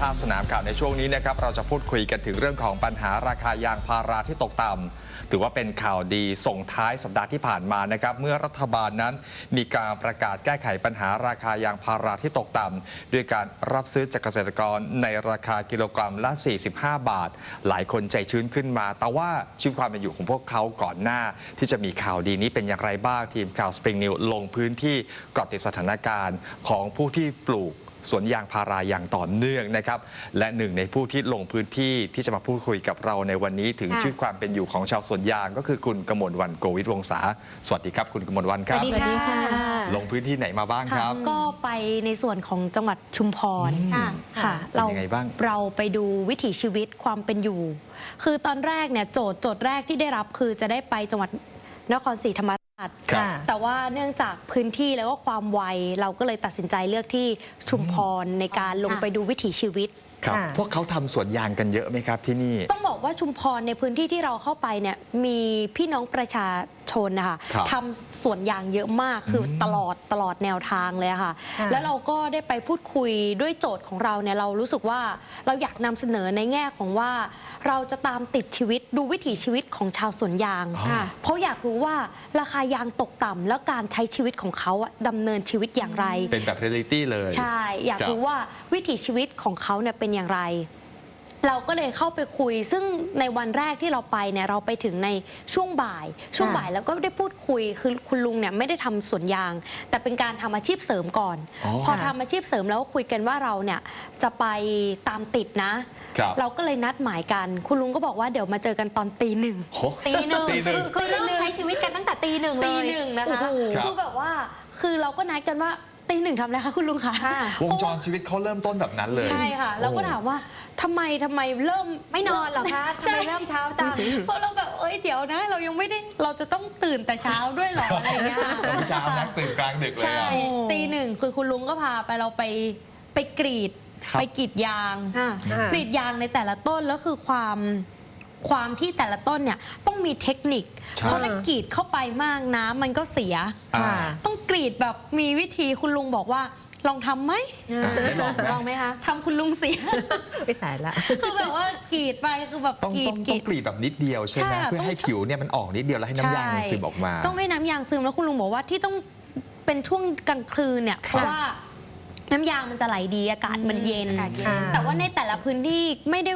ภาคสนามข่าวในช่วงนี้นะครับเราจะพูดคุยกันถึงเรื่องของปัญหาราคายางพาราที่ตกต่ำถือว่าเป็นข่าวดีส่งท้ายสัปดาห์ที่ผ่านมานะครับ เมื่อรัฐบาลนั้นมีการประกาศแก้ไขปัญหาราคายางพาราที่ตกต่ำด้วยการรับซื้อจากเกษตรกรในราคากิโลกรัมละ 45 บาท หลายคนใจชื้นขึ้นมา แต่ว่าชีวิตความเป็นอยู่ของพวกเขาก่อนหน้า ที่จะมีข่าวดีนี้เป็นอย่างไรบ้างทีมข่าวสปริงนิวลงพื้นที่เกาะติดสถานการณ์ของผู้ที่ปลูก สวนยางพาราอย่างต่อเนื่องนะครับ และหนึ่งในผู้ที่ลงพื้นที่ที่จะมาพูดคุยกับเราในวันนี้ถึงค่ะชีวิตความเป็นอยู่ของชาวสวนยาง ก็คือคุณกมลวันโกวิทวงศาสวัสดีครับ คุณกมลวันครับสวัสดีค่ะ ลงพื้นที่ไหนมาบ้างครับ ก็ไปในส่วนของจังหวัดชุมพรค่ะค่ะเป็นเรายังไงบ้างเราไปดูวิถีชีวิตความเป็นอยู่ คือตอนแรกเนี่ยโจทย์โจทย์แรกที่ได้รับคือจะได้ไปจังหวัดนครศรีธรรมราชครับ แต่ว่าเนื่องจากพื้นที่แล้วก็ความไวเราก็เลยตัดสินใจเลือกที่ชุมพรในการลงค่ะไปดูวิถีชีวิต ครับ ค่ะ พวกเขาทำสวนยางกันเยอะไหมครับที่นี่ ต้องบอกว่าชุมพรในพื้นที่ที่เราเข้าไปเนี่ยมีพี่น้องประชาชนนะคะครับทำสวนยางเยอะมากคืออมตลอดตลอดแนวทางเลยอะค่ะ ค่ะ แล้วเราก็ได้ไปพูดคุยด้วยโจทย์ของเราเนี่ยเรารู้สึกว่าเราอยากนำเสนอในแง่ของว่า เราจะตามติดชีวิตดูวิถีชีวิตของชาวสวนยาง อ๋อ ค่ะ เพราะอยากรู้ว่าราคายางตกต่ำแล้วการใช้ชีวิตของเขาอะดำเนินชีวิตอย่างไร เป็นแบบเรียลิตี้เลย ใช่ อยากครับรู้ว่าวิถีชีวิตของเขาเนี่ยเป็นอย่างไร เราก็เลยเข้าไปคุย ซึ่งในวันแรกที่เราไปเนี่ยเราไปถึงในช่วงบ่าย ช่วงค่ะบ่ายแล้วก็ได้พูดคุยคือคุณลุงเนี่ยไม่ได้ทำสวนยาง แต่เป็นการทำอาชีพเสริมก่อนอ๋อพอทำอาชีพเสริมแล้วคุยกันว่าเราเนี่ยจะไปตามติดนะครับเราก็เลยนัดหมายกัน คุณลุงก็บอกว่าเดี๋ยวมาเจอกันตอนตีหนึ่งโหตีหนึ่งตีหนึ่งคือคือเริ่มใช้ชีวิตกันตั้งแต่ตีหนึ่งเลยตีหนึ่งนะคะโอ้โหครับคือแบบว่าคือเราก็นัดกันว่า ตีหนึ่งทำอะไรคะคุณลุงคะค่ะ วงจรชีวิตเขาเริ่มต้นแบบนั้นเลยใช่ค่ะเราก็ถามว่าทำไมทำไมเริ่ม ไม่นอนเหรอคะทำใช่ไมเริ่มเช้าจัง เพราะเราแบบเอ้ยเดี๋ยวนะ เรายังไม่ได้เราจะต้องตื่นแต่เช้าด้วยเหรออะไรเงี้ยวันเช้านักตื่นกลางดึกเลยใช่อะโอ้ ตีหนึ่งคือคุณลุงก็พาไปเราไปไปกรีด ครับ ไปกรีดยางค่ะ กรีดยางในแต่ละต้นแล้วคือความ ความที่แต่ละต้นเนี่ยต้องมีเทคนิค ใช่ เพราะถ้ากรีดเข้าไปมากน้ำมันก็เสีย อ่า ค่ะต้องกรีดแบบมีวิธีคุณลุงบอกว่าลองทำไหมได้ลองไหมลองไหมคะทำคุณลุงเสียไม่ตายละ คือแบบว่ากรีดไปคือแบบต้องกรีต้ดองกต้รีองด กรีดแบบนิดเดียวใช่ไหมใช่ค่ะเพื่อให้ต้อง ผิวเนี่ยมันออกนิดเดียวแล้วให้น้ำยางมันซึมออกมา ต้องให้น้ำยางซึมแล้วคุณลุงบอกว่าที่ต้องเป็นช่วงกลางคืนเนี่ยเพราะว่าน้ำยางมันจะไหลดีอากาศมันเย็น อากาศเย็นค่ะแต่ว่าในแต่ละพื้นที่ไม่ได้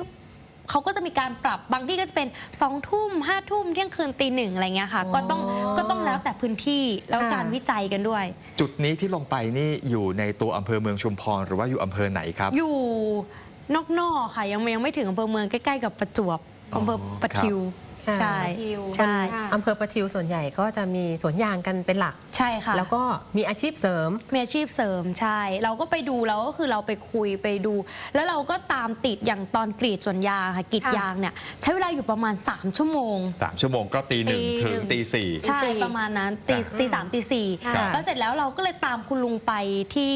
เขาก็จะมีการปรับบางที่ก็จะเป็นสองทุ่มห้าทุ่มเที่ยงคืนตีหนึ่งอะไรเงี้ยค่ะอ๋อก็ต้องก็ต้องแล้วแต่พื้นที่แล้วค่ะการวิจัยกันด้วย จุดนี้ที่ลงไปนี่อยู่ในตัวอำเภอเมืองชุมพรหรือว่าอยู่อำเภอไหนครับ อยู่นอกๆค่ะยังยังไม่ถึงอำเภอเมืองใกล้ๆกับประจวบอ๋ออำเภอประทิวครับ ใช่ประทิวใช่ค่ะอำเภอประทิวส่วนใหญ่ก็จะมีสวนยางกันเป็นหลัก ใช่ค่ะ แล้วก็มีอาชีพเสริม มีอาชีพเสริมใช่ เราก็ไปดูแล้วก็คือเราไปคุยไปดู แล้วเราก็ตามติดอย่างตอนกรีดสวนยางค่ะกรีดค่ะยางเนี่ยใช้เวลาอยู่ประมาณ 3 ชั่วโมงสามชั่วโมงก็ตีหนึ่งตีหนึ่ถึงงตีสี่ใช่ตีสี่ประมาณนั้นตีอ่าตีสามตีสี่ค่ะแล้วเสร็จแล้วเราก็เลยตามคุณลุงไปที่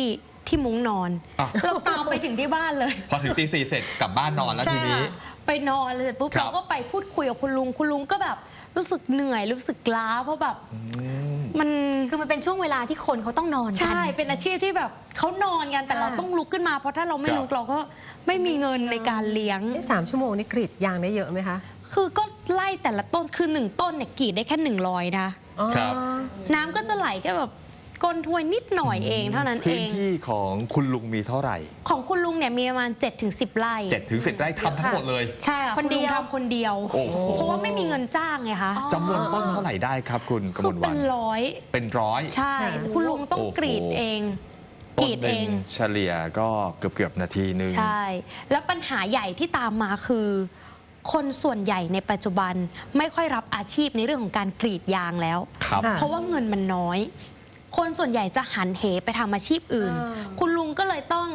ที่มุ้งนอน อะ เราตามไปถึงที่บ้านเลย พอถึงตีสี่เสร็จกลับบ้านนอนแล้วใช่ทีนี้ค่ะไปนอนเลยเสร็จปุ๊บครับ เราก็ไปพูดคุยกับคุณลุง คุณลุงก็แบบรู้สึกเหนื่อยรู้สึกล้า เพราะแบบอืม มันคือมันเป็นช่วงเวลาที่คนเขาต้องนอนกัน ใช่เป็นอาชีพที่แบบเขานอนกันแต่ค่ะเราต้องลุกขึ้นมา เพราะถ้าเราไม่ครับ ลุกเราก็ไม่มีเงินในการเลี้ยงได้สามชั่วโมงนี่กรีดยางได้เยอะไหมคะคือก็ไล่แต่ละต้นคือหนึ่งต้นเนี่ยกรีดได้แค่หนึ่งร้อยนะ อ๋อ ครับ น้ำก็จะไหลแค่แบบ ก้นถ้วยนิดหน่อยเองเท่านั้นเอพื้นง ที่ของคุณลุงมีเท่าไหร่ของคุณลุงเนี่ยมีประมาณ7จ็ถึงสิไร่เจ็ดถึงสิบไร่ทำทั้งหมดเลย ใช่ค่ะคนเดียวณลุงทำคนเดียว โอ้โห เพราะว่าไม่มีเงินจ้างไงคะอ๋อจำนวนต้นเท่าไหร่ได้ครับ คุณกคืมอลเป็วันนร้อย เป็นร้อย ใช่ คุณลุงต้องโอ้โห กรีดเองกต้รีนดหเอนึ่งงเฉลี่ยก็เกือบเกือบๆนาทีหนึง ใช่ แล้วปัญหาใหญ่ที่ตามมาคือ คนส่วนใหญ่ในปัจจุบันไม่ค่อยรับอาชีพในเรื่องของการกรีดยางแล้ว ครับ ค่ะ เพราะว่าเงินมันน้อย คนส่วนใหญ่จะหันเหไปทำอาชีพอื่น อ่า คุณลุงก็เลยต้อง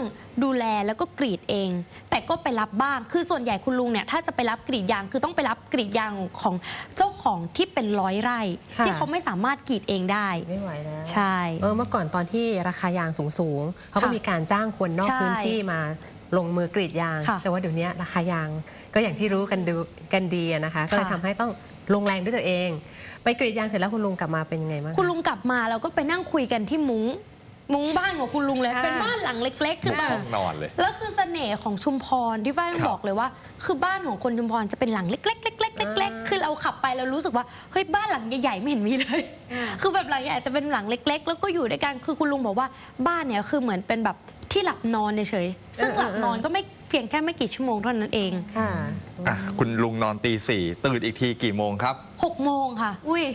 ดูแลแล้วก็กรีดเอง แต่ก็ไปรับบ้าง คือส่วนใหญ่คุณลุงเนี่ยถ้าจะไปรับกรีดยางคือต้องไปรับกรีดยางของเจ้าของที่เป็นร้อยไร่ ค่ะ ที่เขาไม่สามารถกรีดเองได้ ไม่ไหวแล้ว ใช่ เออเมื่อก่อนตอนที่ราคายางสูงสูงๆเขาก็ค่ะมีการจ้างคนนอกใช่ พื้นที่มา ลงมือกรีดยาง ค่ะแต่ว่าเดี๋ยวนี้ราคายางก็อย่างที่รู้กันดูกันดีอะนะคะ ก็เลยค่ะ ทำให้ต้องลงแรงด้วยตัวเอง ไปกรีดยางเสร็จแล้วคุณลุงกลับมาเป็นยังไงบ้างะคุณลุงกลับมาเราก็ไปนั่งคุยกันที่มุ้ง มุ้งบ้านของคุณลุงเลย ค่ะ เป็นบ้านหลังเล็ก ๆ คือแบบ ห้องนอนเลย แล้วคือเสน่ห์ของชุมพรที่ฝ้ายครับบอกเลยว่า คือบ้านของคนชุมพรจะเป็นหลังเล็กๆเล็กๆเล็กๆคือเราขับไปเรารู้สึกว่าเฮ้ยบ้านหลังใหญ่ๆไม่เห็นมีเลยอ่าคือแบบหลังใหญ่แต่เป็นหลังเล็ก ๆ แล้วก็อยู่ด้วยกันคือคุณลุงบอกว่าบ้านเนี่ยคือเหมือนเป็นแบบ ที่หลับนอนเฉยๆซึ่งเออหลับนอนก็ไม่เพียงแค่ไม่กี่ชั่วโมงเท่านั้นเองค่ะอะคุณลุงนอนตีสี่ตื่นอีกทีกี่โมงครับ6โมงค่ะอุ้ย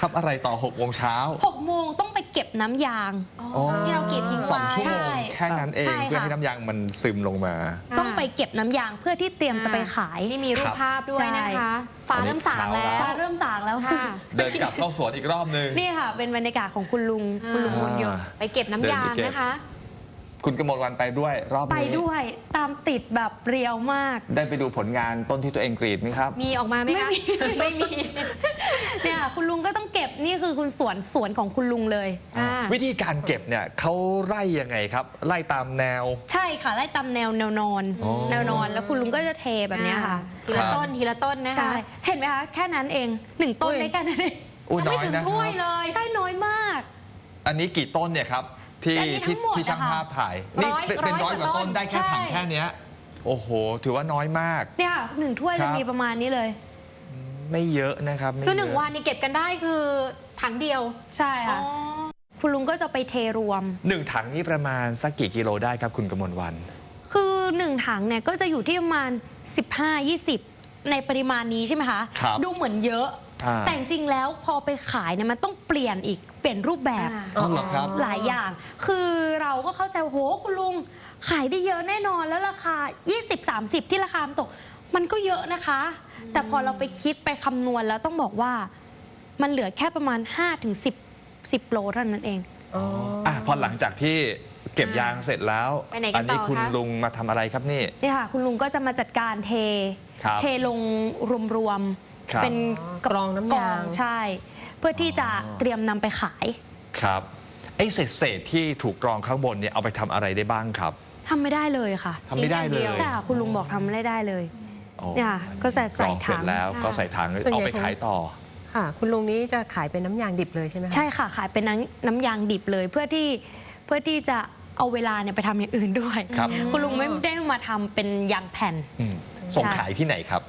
ทำอะไรต่อ6โมงเช้า6โมงต้องไปเก็บน้ำยางอ๋ออ๋อที่เรากรีดทิ้งสองไว้ชั่วโมใช่งแค่นั้นเองใช่ค่ะเพื่อให้น้ำยางมันซึมลงมาค่ะต้องไปเก็บน้ำยางเพื่อที่เตรียมจะไปขาย นี่มีรูปภาพด้วยนะคะ ฟ้าเริ่มสางแล้ฟ้าวเริ่มสางแล้วค่ะ เดินกลับเข้าสวนอีกรอบนึง นี่ค่ะ เป็นบรรยากาศของคุณลุงคุณลุงบุญยงอ่าไปเก็บน้ำยางเดินไปเก็บนะคะ คุณกมลวันไปด้วย รอบนี้ไปด้วยตามติดแบบเรียวมาก ได้ไปดูผลงานต้นที่ตัวเองกรีดไหมครับ มีออกมาไหมคะไม่มี เนี่ยคุณลุงก็ต้องเก็บนี่คือคุณสวนสวนของคุณลุงเลยอ่าวิธีการเก็บเนี่ยเขาไล่ยังไงครับ ไล่ตามแนว ใช่ค่ะไล่ตามแนวแนวนอน อ๋อ แนวนอนแล้วคุณลุงก็จะเทแบบเนี้ยค่ะทีละต้นทีละต้นนะคะ ใช่เห็นไหมคะแค่นั้นเองหนึ่งต้นอุ้ยได้แค่นั้นเองอุ้ยยังน้ไม่อยถึงนะคถ้วยรับเลย ใช่น้อยมาก อันนี้กี่ต้นเนี่ยครับ ที่อันนี้ทั้ที่งหมดที่ช่างอะค่ะภาพถ่ายนี่ร้อยเป็นเป็นร้ร้ออยยกว่ากว่าต้ต้นนได้แค่ใช่ ถังแค่เนี้ยโอ้โห ถือว่าน้อยมาก เนี่ยค่ะหนึ่งถ้วยครัจะบ มีประมาณนี้เลย ไม่เยอะนะครับไม่คือหนึ่งเยะ วันนี่เก็บกันได้คือถังเดียวใช่อ๋อค่ะคุณลุงก็จะไปเทรวม หนึ่งถังนี่ประมาณสักกี่กิโลได้ครับคุณกมลวัน คือหนึ่งถังเนี่ยก็จะอยู่ที่ประมาณ 15-20 ในปริมาณนี้ใช่ไหมคะ ครับ ดูเหมือนเยอะ อ่า แต่จริงๆแล้วพอไปขายเนี่ยมันต้องเปลี่ยนอีกเปลี่ยนรูปแบบอ่าอ๋อเหรอครับ หลายอย่าง คือเราก็เข้าใจว่าโหคุณลุง ขายได้เยอะแน่นอนแล้วราคา 20-30 ที่ราคามันตก มันก็เยอะนะคะ แต่พอเราไปคิดไปคำนวณแล้วต้องบอกว่า มันเหลือแค่ประมาณ 5-10 10โลเท่านั้นเอง อ๋อ อะพอหลังจากที่เก็บยางเสร็จแล้วไปไหนกันอันี้ต่อคุณคะ ลุงมาทำอะไรครับนี่นี่ค่ะ คุณลุงก็จะมาจัดการเท ครับ เทลงรวม ครับๆเป็นกรองน้ำยางกรใช่ เพื่อที่จะอ๋อเตรียมนำไปขายครับไอ้เศษเศษๆที่ถูกกรองข้างบนเนี่ยเอาไปทำอะไรได้บ้างครับทำไม่ได้เลยค่ะทำไม่ได้เลยทิ้งอย่างเดียว ใช่ค่ะคุณลุงบอกทำไม่ได้เลยโอ้เนี่ยก็ใส่กรใส่องเสร็ถัจงแล้วก็ใส่ถังส่วนใหญ่ เอาไปขายต่อ ค่ะ คุณลุงนี้จะขายเป็นน้ำยางดิบเลยใช่ไหมคะใช่ค่ะขายเป็นน้ำน้ำยางดิบเลยเพื่อที่เพื่อที่จะเอาเวลาเนี่ยไปทำอย่างอื่นด้วยครับ คุณลุงไม่ได้มาทำเป็นยางแผ่น อืมส่งขายที่ไหนครับ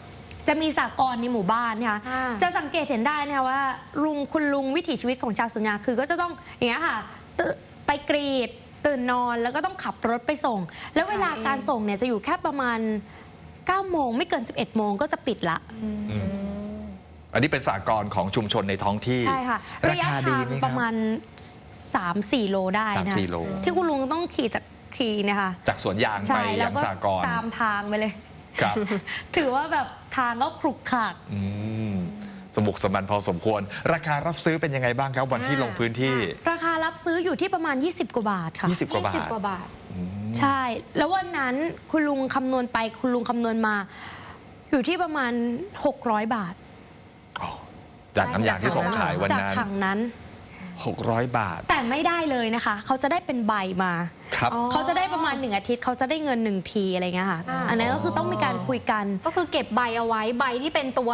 จะมีสากลในหมู่บ้านนะคะอ่า จะสังเกตเห็นได้นะคะว่าลุงคุณลุงวิถีชีวิตของชาวสวนยางคือก็จะต้องอย่างเงี้ยค่ะตื่นไปกรีด ตื่นนอนแล้วก็ต้องขับรถไปส่ง แล้วเวลาการส่งเนี่ยจะอยู่แค่ประมาณ9โมงไม่เกิน 11โมงก็จะปิดละอืมอันนี้เป็นสากลของชุมชนในท้องที่ ใช่ค่ะราระยะคาดีทางไหมคปรับระมาณ 3-4 โลได้สามนะสี่โล ที่คุณลุงต้องขี่จากขี่เนะคะจากสวนยางไปใช่ยัแล้วงก็สากล ตามทางไปเลย ครับ ถือว่าแบบทางก็ขรุกขระอืมสมบุกสมบันพอสมควร ราคารับซื้อเป็นยังไงบ้างครับวันที่อ่าลงพื้นที่ ราคารับซื้ออยู่ที่ประมาณ 20 กว่าบาทค่ะ 20 กว่าบายี่สิทบกว่าบาท อืมใช่ แล้ววันนั้นคุณลุงคำนวณไปคุณลุงคำนวณมา อยู่ที่ประมาณ 600 บาท อ๋อจากน้ำยางที่ส่งขายวันจากนั้น ถังนั้น 600 บาท แต่ไม่ได้เลยนะคะ เขาจะได้เป็นใบมา ครับ อ๋อ เขาจะได้ประมาณหนึ่งอาทิตย์เขาจะได้เงินหนึ่งทีอะไรเงี้ยค่ะ อ่า อันนั้นก็คือต้องมีการคุยกัน ก็คือเก็บใบเอาไว้ใบที่เป็นตัว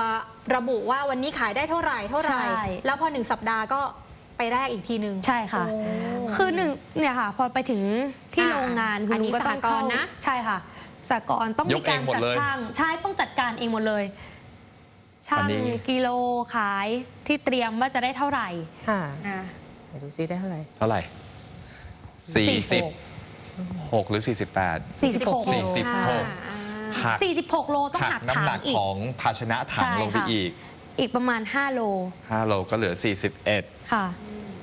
ระบุว่าวันนี้ขายได้เท่าไหร่เท่าไหร่ ใช่ แล้วพอหนึ่งสัปดาห์ก็ไปแรกอีกทีหนึ่ง ใช่ค่ะโอ้คือหนึ่งเนี่ยค่ะ พอไปถึงที่อ่าโรงงานคุอัณนลุนี้งก็ต้องเข้าสหกรณ์นะ ใช่ค่ะสากรณ์ต้องยมีกเอกางรหมดจัดเลยช่างใช่ต้องจัดการเองหมดเลยช่าอังนนี้ กิโลขายที่เตรียมว่าจะได้เท่าไหร่ ค่ะอ่าไหนดูซิได้เท่าไหร่เท่าไหร่46 46หรือ48 46 สี่สิบหกอ่าหัก46 โลต้องหัหักกน้ำถัหนังกอีก ของภาชนะถังใช่ลงไปค่ะ อีกอีกประมาณ 5 โล5โลก็เหลือ 41 ค่ะ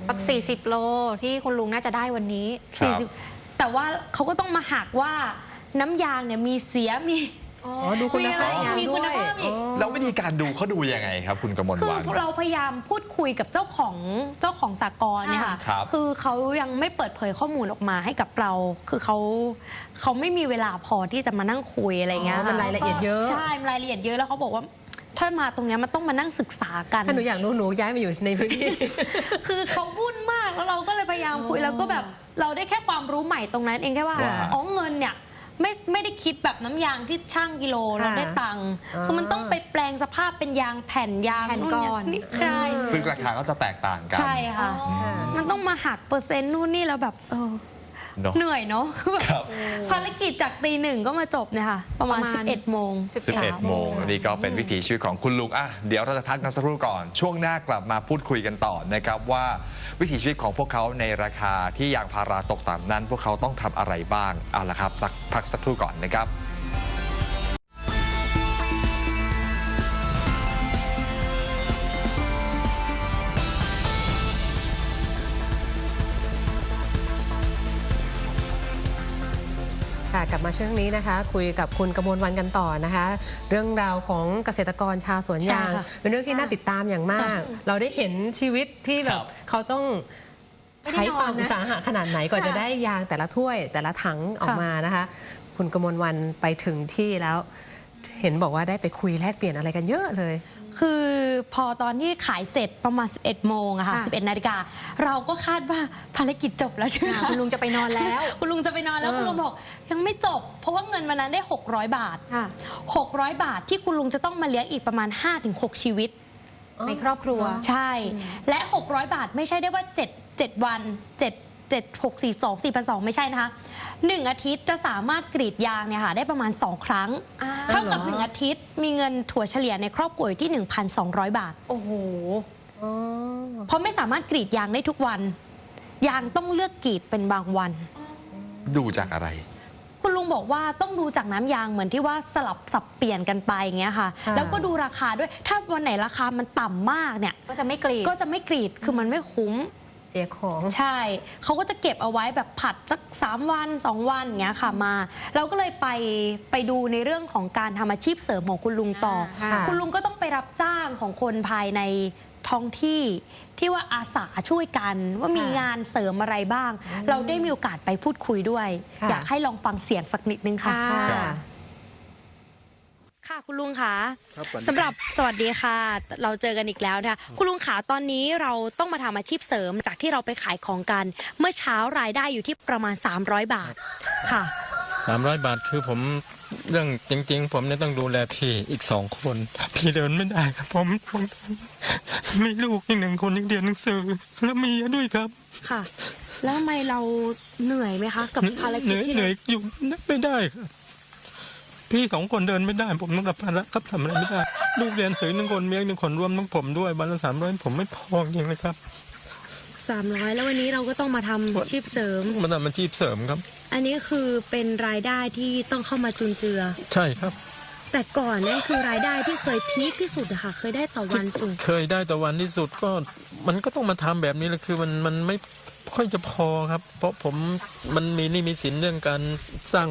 สักสี่สิบโลที่คุณลุงน่าจะได้วันนี้ ครับ 40แต่ว่าเขาก็ต้องมาหักว่าน้ำยางเนี่ยมีเสียมี อ๋ออ๋อดูคุณมีอะไรภาพมีคุณภาพอีก อ๋อ แล้ววิธีการดูเขาดูยังไงครับ คุณกมลคือวัน เราพยายามพูดคุยกับเจ้าของเจ้าของสากลเนี่ยค่ะครับคือเขายังไม่เปิดเผยข้อมูลออกมาให้กับเรา คือเขาเขาไม่มีเวลาพอที่จะมานั่งคุยอะไรเงี้ยอ๋อมันรายละเอียดเยอะ ใช่มันรายละเอียดเยอะแล้วเขาบอกว่า ถ้ามาตรงเนี้ยมันต้องมานั่งศึกษากัน ถ้าหนูอยากรู้หนูย้ายมาอยู่ในพื้นที่ คือเขาวุ่นมากแล้วเราก็เลยพยายามคุยอ๋อแล้วก็แบบเราได้แค่ความรู้ใหม่ตรงนั้นเองแค่ว่าว่า อ๋อเงินเนี่ย ไม่ไม่ได้คิดแบบน้ำยางที่ช่างกิโลแล้วได้ตังค์อ่าคือมันต้องไปแปลงสภาพเป็นยางแผ่นยางแผ่นนู่นก่อน นี่ใช่ซึ่งราคาก็จะแตกต่างกัน ใช่ค่ะ อ๋อ มันต้องมาหักเปอร์เซ็นต์นู่นนี่แล้วแบบเออ เนอะ เหนื่อยเนาะคือแบบครับ ภารกิจจากตีหนึ่งก็มาจบเนี่ยค่ะ ประมาณ ประมาณ 11 โมง 11โมงอันนี้ก็เป็นวิถีชีวิตของคุณลุงอะเดี๋ยวเราจะพักกันสักครู่ก่อน ช่วงหน้ากลับมาพูดคุยกันต่อนะครับว่าวิถีชีวิตของพวกเขาในราคาที่ยางพาราตกต่ำนั้น พวกเขาต้องทำอะไรบ้างเอาละครับสักพักสักครู่ก่อนนะครับ ค่ะกลับมาช่วงนี้นะคะ คุยกับคุณกมลวันกันต่อนะคะ เรื่องราวของเกษตรกรชาวสวนยาง ใช่ค่ะเป็นเรื่องที่น่าติดตามอย่างมาก เราได้เห็นชีวิตที่แบครับบ เขาต้องไม่ได้ใช้นอนความนะอุตสาหะขนาดไหนกว่าค่ะ จะได้ยางแต่ละถ้วย แต่ละถังออกค่ะมานะคะ คุณกมลวันไปถึงที่แล้ว เห็นบอกว่าได้ไปคุยแลกเปลี่ยนอะไรกันเยอะเลย คือพอตอนที่ขายเสร็จประมาณ 11 โมงอะค่ะค่ะ 11 นาฬิกา เราก็คาดว่าภารกิจจบแล้วใช่ไหมอ่าคะคุณลุงจะไปนอนแล้ว คุณลุงจะไปนอนแล้วเออ คุณลุงบอก ยังไม่จบ เพราะว่าเงินวันนั้นได้ 600 บาท ค่ะ 600 บาทที่คุณลุงจะต้องมาเลี้ยงอีกประมาณ 5-6 ชีวิต ในครอบครัว ใช่อืมและ 600 บาทไม่ใช่ได้ว่า 7 7 วัน 7 7 6 4 2 4 2ไม่ใช่นะคะหนึ่งอาทิตย์จะสามารถกรีดยางเนี่ยค่ะได้ประมาณ 2 ครั้งอ่าเท่ากับเหรอ1อาทิตย์มีเงินถั่วเฉลี่ยในครอบครัวอยู่ที่ 1,200 บาท โอ้โหอ๋อเพราะไม่สามารถกรีดยางได้ทุกวัน ยางต้องเลือกกรีดเป็นบางวัน ดูจากอะไร คุณลุงบอกว่าต้องดูจากน้ำยางเหมือนที่ว่าสลับสับเปลี่ยนกันไปอย่างเงี้ยค่ะ ค่ะ แล้วก็ดูราคาด้วยถ้าวันไหนราคามันต่ำมากเนี่ย ก็จะไม่กรีด ก็จะไม่กรีดคือมันไม่คุ้มเสียของ ใช่ เขาก็จะเก็บเอาไว้แบบผัดสักสามวันสองวันอย่างเงี้ยค่ะมา เราก็เลยไปไปดูในเรื่องของการทำอาชีพเสริมของคุณลุงต่อ ค่ะค่ะคุณลุงก็ต้องไปรับจ้างของคนภายในท้องที่ที่ว่าอาสาช่วยกันว่ามีค่ะงานเสริมอะไรบ้าง เราได้มีโอกาสไปพูดคุยด้วย ค่ะ อยากให้ลองฟังเสียงสักนิดนึงค่ะ ค่ะ ค่ะค่ะคุณลุงคะครับสวัสดีสำหรับสวัสดีค่ะ เราเจอกันอีกแล้วนะคะคุณลุงขาตอนนี้เราต้องมาทำอาชีพเสริมจากที่เราไปขายของกัน เมื่อเช้ารายได้อยู่ที่ประมาณ 300 บาทค่ะ สามร้อยบาทคือผมเรื่องจริง ๆ ผมเนี่ยต้องดูแลพี่อีกสองคน พี่เดินไม่ได้ครับ ผมผมมีลูกอีกหนึ่งคนยังเรียนหนังสือ แล้วเมียด้วยครับค่ะ แล้วทำไมเราเหนื่อยไหมคะ กับภารเหกิจนื่อยที่เหเรานื่อยอยู่ไม่ได้ครับ พี่สองคนเดินไม่ได้ ผมต้องรับภาระครับทำอะไรไม่ได้ ลูกเรียนหนังสือหนึ่งคนเมียหนึ่งคนรวมทั้งผมด้วยวันละสามร้อยผมไม่พอจริงเลยครับสามร้อยแล้ววันนี้เราก็ต้องมาทำอาชีพเสริม มันทำอาชีพเสริมครับ อันนี้คือเป็นรายได้ที่ต้องเข้ามาจุนเจือ ใช่ครับ แต่ก่อนนั่นคือรายได้ที่เคยพีคที่สุดอะค่ะ เคยได้ต่อวันสูงเคยได้แต่วันที่สุดก็มันก็ต้องมาทำแบบนี้แหละคือมันมันไม่ ค่อยจะพอครับ เพราะผมมันมีหนี่มีสินเรื่องการสร้าง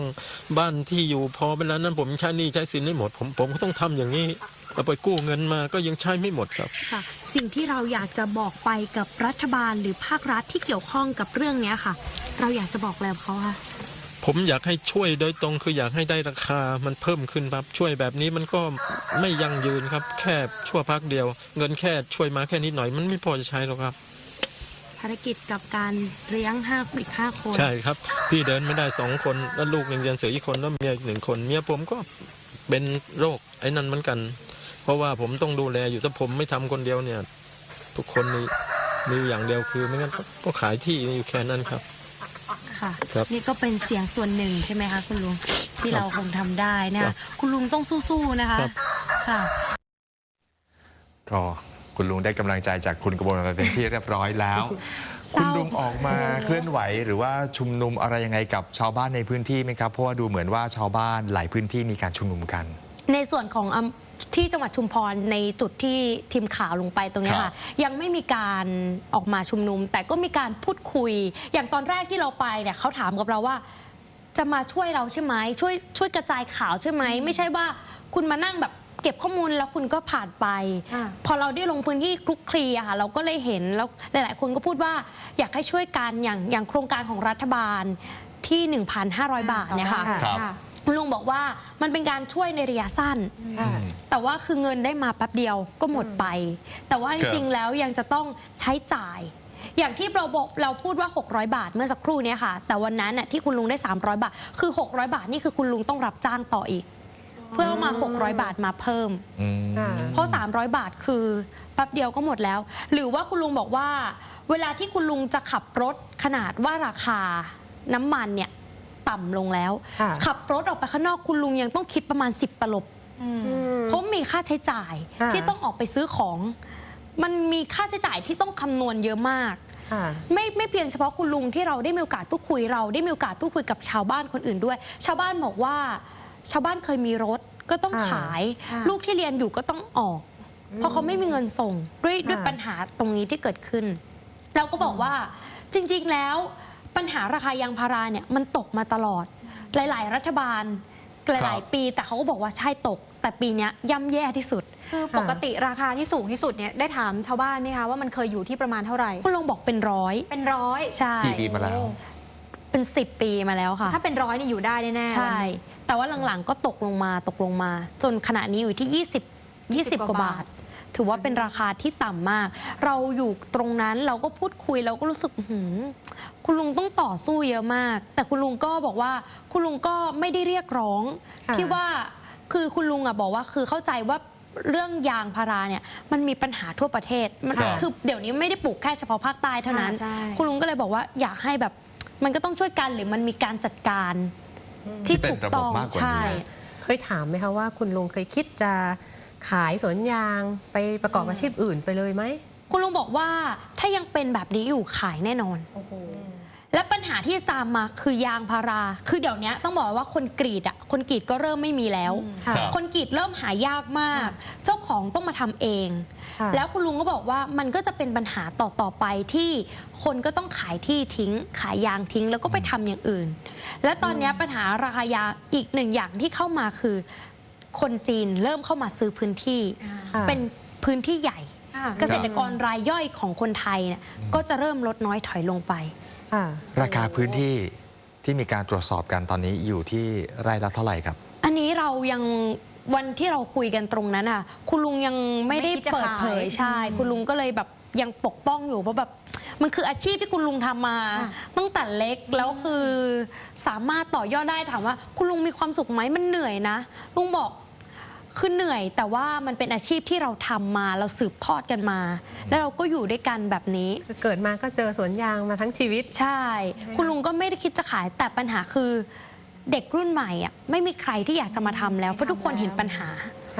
บ้านที่อยู่พอเวลานั้นผมใช้หนี่ใช้สินไม่หมด ผมผมก็ต้องทำอย่างนี้เราไปกู้เงินมาก็ยังใช้ไม่หมดครับ ค่ะ สิ่งที่เราอยากจะบอกไปกับรัฐบาลหรือภาครัฐที่เกี่ยวข้องกับเรื่องเนี้ยค่ะ เราอยากจะบอกอะไรกับเขาค่ะผมอยากให้ช่วยโดยตรงคืออยากให้ได้ราคามันเพิ่มขึ้นครับช่วยแบบนี้มันก็ไม่ยั่งยืนครับ แค่ชั่วพักเดียว เงินแค่ช่วยมาแค่นิดหน่อยมันไม่พอจะใช้หรอกครับภารกิจกับการเลี้ยงห้าอีกห้าคน ใช่ครับ พี่เดินไม่ได้สองคนแล้วลูกยังเรียนเสืออีกคนแล้วเมียอีกหนึ่งคนเมียผมก็เป็นโรคไอ้นั่นเหมือนกัน เพราะว่าผมต้องดูแลอยู่ถ้าผมไม่ทำคนเดียวเนี่ย ทุกคนมีมีอย่างเดียวคือไม่งั้นก็ขายที่อยู่แค่นั้นครับค่ะครับนี่ก็เป็นเสียงส่วนหนึ่งใช่ไหมคะคุณลุงที่ครับเราคงทำได้นะครัคะบคุณลุงต้องสู้ๆนะคะครับค่ะก็ คุณลุงได้กำลังใจจากคุณกบลไปเป็นที่เรียบร้อยแล้วเศร้าคุณลุงออกมาเคลื่อนไหวหรือว่าชุมนุมอะไรยังไงกับชาวบ้านในพื้นที่ไหมครับ เพราะว่าดูเหมือนว่าชาวบ้านหลายพื้นที่มีการชุมนุมกัน ในส่วนของอำที่จังหวัดชุมพรในจุดที่ทีมข่าวลงไปตรงเนี้ยครัค่ะบยังไม่มีการออกมาชุมนุม แต่ก็มีการพูดคุย อย่างตอนแรกที่เราไปเนี่ยเขาถามกับเราว่า จะมาช่วยเราใช่ไหมช่วยช่วยกระจายข่าวใช่ไหมไม่ใช่ว่าคุณมานั่งแบบ เก็บข้อมูลแล้วคุณก็ผ่านไปค่ะพอเราได้ลงพื้นที่คลุกคลีอะค่ะเราก็เลยเห็นแล้วหลาย ๆ คนก็พูดว่าอยากให้ช่วยกันอย่างอย่างโครงการของรัฐบาลที่ 1,500 บาทเนี่ยค่ะต่อวันครับ คุณลุงบอกว่ามันเป็นการช่วยในระยะสั้น ค่ะแต่ว่าคือเงินได้มาแป๊บเดียวก็หมดไป แต่ว่าจครับริง ๆ แล้วยังจะต้องใช้จ่าย อย่างที่เราบอกเราพูดว่า 600 บาทเมื่อสักครู่เนี้ค่ะ แต่วันนั้นน่ะที่คุณลุงได้ 300 บาท คือ 600 บาทนี่คือคุณลุงต้องรับจ้างต่ออีก เพื่อเอามา 600 บาทมาเพิ่ม อืมค่ะเพราะ 300 บาทคือแป๊บเดียวก็หมดแล้ว หรือว่าคุณลุงบอกว่า เวลาที่คุณลุงจะขับรถขนาดว่าราคาน้ำมันเนี่ยต่ำลงแล้วค่ะขับรถออกไปข้างนอกคุณลุงยังต้องคิดประมาณ 10 ตลบ อืมอืมเพราะมีค่าใช้จ่ายค่ะที่ต้องออกไปซื้อของ มันมีค่าใช้จ่ายที่ต้องคำนวณเยอะมากค่ะไม่ไม่เพียงเฉพาะคุณลุงที่เราได้มีโอกาสพูดคุยเราได้มีโอกาสพูดคุยกับชาวบ้านคนอื่นด้วย ชาวบ้านบอกว่า ชาวบ้านเคยมีรถก็ต้องค่ะขาย ค่ะลูกที่เรียนอยู่ก็ต้องออก เพราะเขาไม่มีเงินส่งด้วยด้วยค่ะ ปัญหาตรงนี้ที่เกิดขึ้น เราก็บอกว่าจริงๆแล้วปัญหาราคายางพาราเนี่ยมันตกมาตลอด หลายๆ รัฐบาลหลายๆปี แต่เขาก็บอกว่าใช่ตก แต่ปีเนี้ยย่ำแย่ที่สุด คือปกติราคาที่สูงที่สุดเนี่ยได้ถามชาวบ้านไหมคะว่ามันเคยอยู่ที่ประมาณเท่าไหร่ คุณลุงบอกเป็นร้อย เป็นร้อย ใช่ กี่ปีมาแล้ว เป็นสิบปีมาแล้วค่ะ ถ้าเป็นร้อยนี่อยู่ได้แน่ๆใช่วันหนึ่งแต่ว่าหลังๆก็ตกลงมาตกลงมา จนขณะนี้อยู่ที่ 20 20 กว่าบาท ถือว่าเป็นราคาที่ต่ำมาก เราอยู่ตรงนั้นเราก็พูดคุยเราก็รู้สึกอื้อหือคุณลุงต้องต่อสู้เยอะมาก แต่คุณลุงก็บอกว่าคุณลุงก็ไม่ได้เรียกร้องค่ะที่ว่าคือคุณลุงอะบอกว่าคือเข้าใจว่าเรื่องยางพาราเนี่ยมันมีปัญหาทั่วประเทศมันค่ะคือเดี๋ยวนี้ไม่ได้ปลูกแค่เฉพาะภาคใต้เท่านั้นอ่าใช่คุณลุงก็เลยบอกว่าอยากให้แบบ มันก็ต้องช่วยกันหรือมันมีการจัดการที่ที่เป็นถูกระบบต้องมากกว่านี้ใช่ เคยถามไหมคะว่าคุณลุงเคยคิดจะขายสวนยางไปประกอบอาชีพอื่นไปเลยไหม คุณลุงบอกว่าถ้ายังเป็นแบบนี้อยู่ขายแน่นอน และปัญหาที่ตามมาคือยางพารา คือเดี๋ยวนี้ต้องบอกว่าคนกรีดอะ คนกรีดก็เริ่มไม่มีแล้วอืมค่ะครับคนกรีดเริ่มหายากมากค่ะเจ้าของต้องมาทำเอง ค่ะ แล้วคุณลุงก็บอกว่ามันก็จะเป็นปัญหาต่อต่อๆไปที่คนก็ต้องขายที่ทิ้ง ขายยางทิ้งแล้วก็ไปทำอย่างอื่น และตอนนี้ปัญหาราคายางอีกหนึ่งอย่างที่เข้ามาคือ คนจีนเริ่มเข้ามาซื้อพื้นที่ อ่าค่ะเป็นพื้นที่ใหญ่ค่ะ เกษตรกรรายย่อยของคนไทยเนี่ยก็จะเริ่มลดน้อยถอยลงไปค่ะราคาพื้นที่ที่มีการตรวจสอบกันตอนนี้อยู่ที่ไร่ละเท่าไหร่ครับ อันนี้เรายังวันที่เราคุยกันตรงนั้นอะ คุณลุงยังไม่ได้ไม่คิดจะเปิดเผยขายใช่อืมคุณลุงก็เลยแบบยังปกป้องอยู่เพราะแบบมันคืออาชีพที่คุณลุงทำมาอะตั้งแต่เล็กแล้วคือสามารถต่อยอดได้ถามว่า คุณลุงมีความสุขไหมมันเหนื่อยนะ ลุงบอก คือเหนื่อยแต่ว่ามันเป็นอาชีพที่เราทำมาเราสืบทอดกันมา แล้วเราก็อยู่ด้วยกันแบบนี้ คือเกิดมาก็เจอสวนยางมาทั้งชีวิต ใช่ คุณลุงก็ไม่ได้คิดจะขายแต่ปัญหาคือ เด็กรุ่นใหม่อะไม่มีใครที่อยากจะมาทำแล้วเพราะทุกคนเห็นปัญหา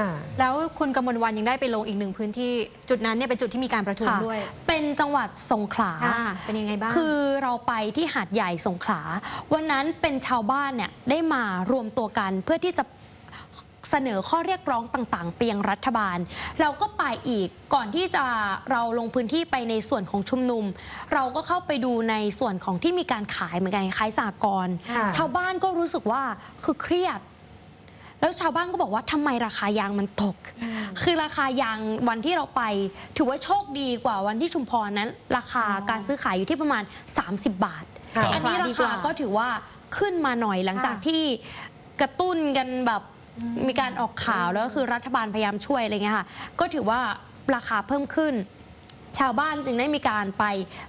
ค่ะ แล้วคุณกมลวันยังได้ไปลงอีกหนึ่งพื้นที่ จุดนั้นเนี่ยเป็นจุดที่มีการประท้วงค่ะ ด้วยเป็นจังหวัดสงขลา อ่าเป็นยังไงบ้าง คือเราไปที่หาดใหญ่สงขลา วันนั้นเป็นชาวบ้านเนี่ยได้มารวมตัวกันเพื่อที่จะ เสนอข้อเรียกร้องต่างๆไปยังรัฐบาล เราก็ไปอีกก่อนที่จะเราลงพื้นที่ไปในส่วนของชุมนุม เราก็เข้าไปดูในส่วนของที่มีการขายเหมือนกันขายสากรณ์ค่ะชาวบ้านก็รู้สึกว่าคือเครียดแล้วชาวบ้านก็บอกว่าทำไมราคายางมันตก คือราคายางวันที่เราไป ถือว่าโชคดีกว่าวันที่ชุมพรนั้น ราคาอ๋อการซื้อขายอยู่ที่ประมาณ 30 บาทค่ะอันนี้ดีรากว่าคาก็ถือว่าขึ้นมาหน่อยหลังจากค่ะที่กระตุ้นกันแบบอื มมีการออกข่าวแล้วก็คือรัฐบาลพยายามช่วยอะไรเงี้ยค่ะก็ถือว่าราคาเพิ่มขึ้น ชาวบ้านจึงได้มีการไป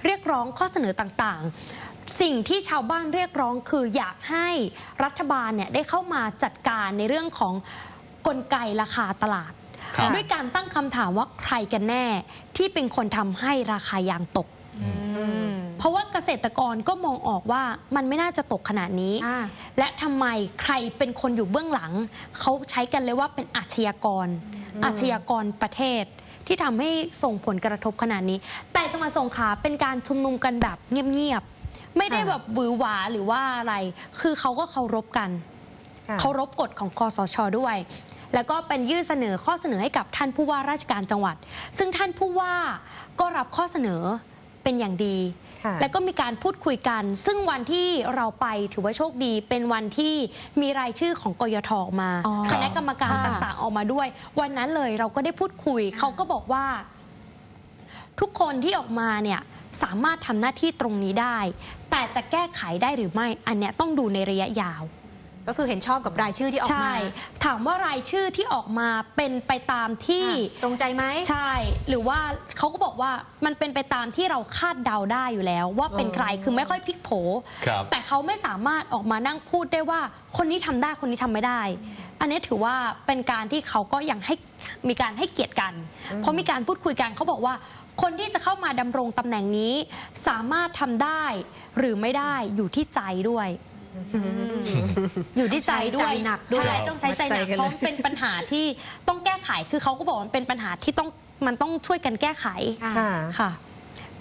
เรียกร้องข้อเสนอต่างๆ สิ่งที่ชาวบ้านเรียกร้องคืออยากให้รัฐบาลเนี่ยได้เข้ามาจัดการในเรื่องของกลไกราคาตลาดครับด้วยการตั้งคำถามว่าใครกันแน่ที่เป็นคนทำให้ราคายางตกอืม เพราะว่าเกษตรกรก็มองออกว่ามันไม่น่าจะตกขนาดนี้ อ่า และทำไมใครเป็นคนอยู่เบื้องหลัง เขาใช้กันเลยว่าเป็นอาชญากร อาชญากรประเทศ ที่ทำให้ส่งผลกระทบขนาดนี้ แต่จังหวัดสงขลาเป็นการชุมนุมกันแบบเงียบๆไม่ได้ค่ะแบบบือหวาหรือว่าอะไร คือเขาก็เคารพกันค่ะเคารพกฎของคอสชด้วย แล้วก็เป็นยื่นเสนอข้อเสนอให้กับท่านผู้ว่าราชการจังหวัด ซึ่งท่านผู้ว่าก็รับข้อเสนอ เป็นอย่างดีค่ะแล้วก็มีการพูดคุยกัน ซึ่งวันที่เราไปถือว่าโชคดี เป็นวันที่มีรายชื่อของกยทออกมาอ๋อคณะกรรมการค่ะต่างๆ ออกมาด้วย วันนั้นเลยเราก็ได้พูดคุย เขาก็บอกว่า ทุกคนที่ออกมาเนี่ยสามารถทำหน้าที่ตรงนี้ได้ แต่จะแก้ไขได้หรือไม่ อันเนี้ยต้องดูในระยะยาว ก็คือเห็นชอบกับรายชื่อที่ออกใช่ มาถามว่ารายชื่อที่ออกมาเป็นไปตามที่อะตรงใจไหม ใช่ หรือว่าเขาก็บอกว่ามันเป็นไปตามที่เราคาดเดาได้อยู่แล้ว ว่าเป็นใครคือไม่ค่อยพลิกโผ ครับ แต่เขาไม่สามารถออกมานั่งพูดได้ว่า คนนี้ทำได้คนนี้ทำไม่ได้ อันนี้ถือว่าเป็นการที่เขาก็ยังให้มีการให้เกียรติกันเพราะมีการพูดคุยกันเขาบอกว่า คนที่จะเข้ามาดำรงตำแหน่งนี้ สามารถทำได้หรือไม่ได้อยู่ที่ใจด้วย อยู่ที่ใจด้ใช้วยใจหนักด้วยใช่ต้องใช้ใจหนักวัดใจกันเลย เพราะมันเป็นปัญหาที่ต้องแก้ไขคือเขาก็บอกว่ามันเป็นปัญหาที่ต้องมันต้องช่วยกันแก้ไข ค่ะ ค่ะ ค่ะ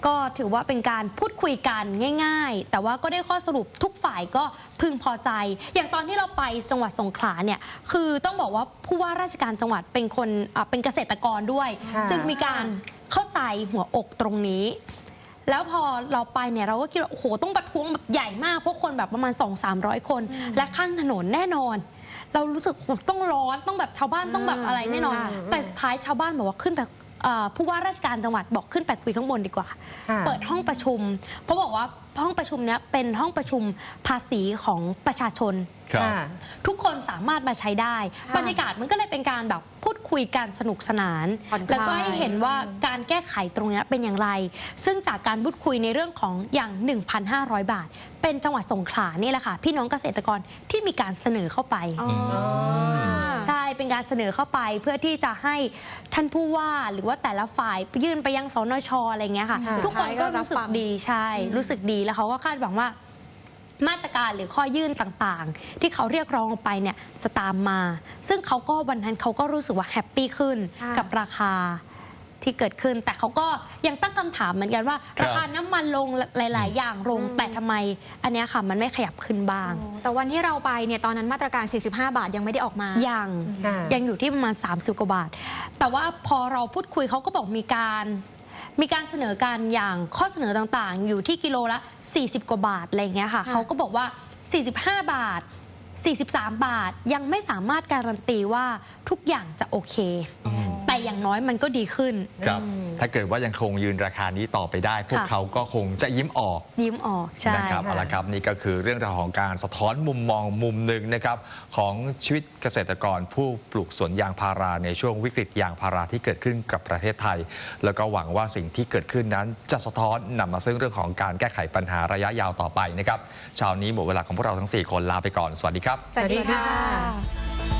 ก็ถือว่าเป็นการพูดคุยกันง่าย ๆ แต่ว่าก็ได้ข้อสรุปทุกฝ่ายก็พึงพอใจ อย่างตอนที่เราไปจังหวัดสงขลาเนี่ยคือต้องบอกว่าผู้ว่าราชการจังหวัดเป็นคนอะเป็นเกษตรกรด้วย ค่ะ จึงมีการเข้าใจหัวอกตรงนี้ แล้วพอเราไปเนี่ยเราก็คิดว่าโอ้โหต้องประท้วงแบบใหญ่มากเพราะคนแบบประมาณ 2 3 0 0 คน และข้างถนนแน่นอน เรารู้สึกโอ้โหต้องร้อนต้องแบบชาวบ้านต้องแบบอะไรแน่นอนค่ะแต่สุดท้ายชาวบ้านบอกว่าขึ้นไปเอ่อผู้ว่าราชการจังหวัดบอกขึ้นไปคุยข้างบนดีกว่าค่ะเปิดห้องประชุมเพราะบอกว่า ห้องประชุมเนี้ยเป็นห้องประชุมภาษีของประชาชน ครับ ค่ะ ทุกคนสามารถมาใช้ได้ ค่ะบรรยากาศมันก็เลยเป็นการแบบพูดคุยกันสนุกสนาน ผ่อนคลาย แล้วก็ให้เห็นว่าการแก้ไขตรงเนี้ยเป็นอย่างไร ซึ่งจากการพูดคุยในเรื่องของอย่าง 1,500 บาท เป็นจังหวัดสงขลานี่แหละค่ะ พี่น้องเกษตรกรที่มีการเสนอเข้าไป อ๋อใช่เป็นการเสนอเข้าไปเพื่อที่จะให้ท่านผู้ว่าหรือว่าแต่ละฝ่ายยื่นไปยังสนชอะไรเงี้ยค่ะ ค่ะทุกคนก็รู้สึสุดกท้ายก็รับฟังดีใช่ รู้สึกดีแล้วเขาก็คาดหวังว่ามาตรการหรือข้อยื่นต่างๆ ที่เขาเรียกร้องไปเนี่ยจะตามมา ซึ่งเขาก็วันนั้นเขาก็รู้สึกว่าแฮปปี้ขึ้นค่ะกับราคาที่เกิดขึ้น แต่เขาก็ยังตั้งคำถามเหมือนกันว่าครับราคาน้ำมันลงหลาย ๆ อย่างลง แต่ทำไม อันเนี้ยค่ะมันไม่ขยับขึ้นบ้างอ๋อแต่วันที่เราไปเนี่ยตอนนั้นมาตรการ 45 บาทยังไม่ได้ออกมายังค่ะยังอยู่ที่ประมาณ30กว่าบาท แต่ว่าพอเราพูดคุยเขาก็บอกมีการ มีการเสนอการอย่างข้อเสนอต่างๆ อยู่ที่กิโลละ 40 กว่าบาทอะไรอย่างเงี้ยค่ะค่ะเขาก็บอกว่า 45 บาท 43 บาทยังไม่สามารถการันตีว่าทุกอย่างจะโอเคอ๋อ แต่อย่างน้อยมันก็ดีขึ้น ครับถ้าเกิดว่ายังคงยืนราคานี้ต่อไปได้ พวกค่ะ เขาก็คงจะยิ้มออก ยิ้มออกใช่นะครับค่ะเอาละครับนี่ก็คือเรื่องราวของการสะท้อนมุมมองมุมหนึ่งนะครับของชีวิตเกษตรกรผู้ปลูกสวนยางพาราในช่วงวิกฤตยางพาราที่เกิดขึ้นกับประเทศไทย แล้วก็หวังว่าสิ่งที่เกิดขึ้นนั้น จะสะท้อนนำมาซึ่งเรื่องของการแก้ไขปัญหาระยะยาวต่อไปนะครับเช้านี้หมดเวลาของพวกเราทั้ง 4 คนลาไปก่อนสวัสดีครับ สวัสดีค่ะค่ะ